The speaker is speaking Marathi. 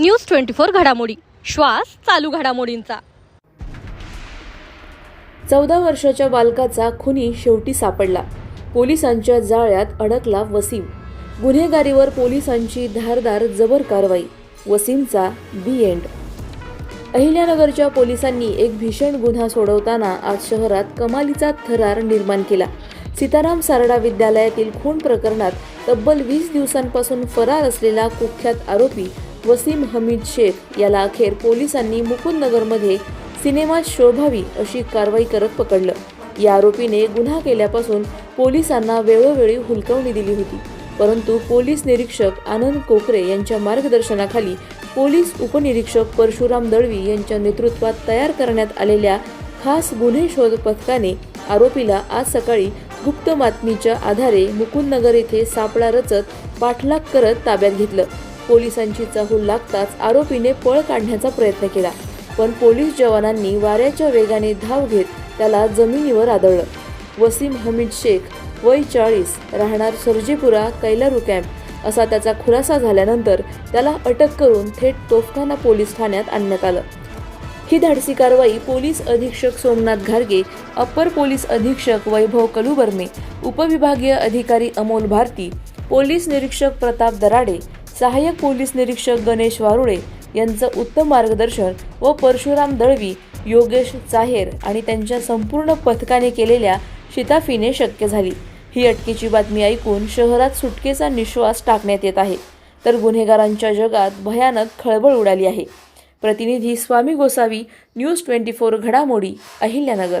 न्यूज ट्वेंटी फोर घडामोडी. श्वास चालू घडामोडींचा. चौदा वर्षाच्या बालकाचा खुनी शेवटी सापडला. पोलिसांच्या जाळ्यात अडकला वसीम. गुन्हेगारीवर पोलिसांची धारदार जबर कारवाई. वसीमचा बी एंड. अहिल्यानगरच्या पोलिसांनी एक भीषण गुन्हा सोडवताना आज शहरात कमालीचा थरार निर्माण केला. सीताराम सारडा विद्यालयातील खून प्रकरणात तब्बल वीस दिवसांपासून फरार असलेला कुख्यात आरोपी वसीम हमीद शेख याला अखेर पोलिसांनी मुकुंदनगरमध्ये सिनेमात शोभावी अशी कारवाई करत पकडलं. या आरोपीने गुन्हा केल्यापासून पोलिसांना वेळोवेळी हुलकावणी दिली होती. परंतु पोलीस निरीक्षक आनंद कोकरे यांच्या मार्गदर्शनाखाली पोलीस उपनिरीक्षक परशुराम दळवी यांच्या नेतृत्वात तयार करण्यात आलेल्या खास गुन्हे शोध पथकाने आरोपीला आज सकाळी गुप्त बातमीच्या आधारे मुकुंदनगर येथे सापळा रचत पाठलाग करत ताब्यात घेतलं. पोलिसांची चाहूल लागताच आरोपीने पळ काढण्याचा प्रयत्न केला. पण पोलीस जवानांनी वाऱ्याच्या वेगाने धाव घेत त्याला जमिनीवर आदळलं. वसीम हमीद शेख वय चाळीस राहणार सर्जेपुरा कैलारू कॅम्प असा त्याचा खुलासा झाल्यानंतर त्याला अटक करून थेट तोफखाना पोलीस ठाण्यात आणण्यात आलं. ही धाडसी कारवाई पोलीस अधीक्षक सोमनाथ घारगे अप्पर पोलीस अधीक्षक वैभव कलुबर्मे उपविभागीय अधिकारी अमोल भारती पोलीस निरीक्षक प्रताप दराडे सहाय्यक पोलीस निरीक्षक गणेश वारुळे यांचं उत्तम मार्गदर्शन व परशुराम दळवी योगेश चाहेर आणि त्यांच्या संपूर्ण पथकाने केलेल्या शिताफीने शक्य झाली. ही अटकेची बातमी ऐकून शहरात सुटकेचा निश्वास टाकण्यात येत आहे. तर गुन्हेगारांच्या जगात भयानक खळबळ उडाली आहे. प्रतिनिधी Swami Gosavi news twenty four घडामोडी अहिल्यानगर.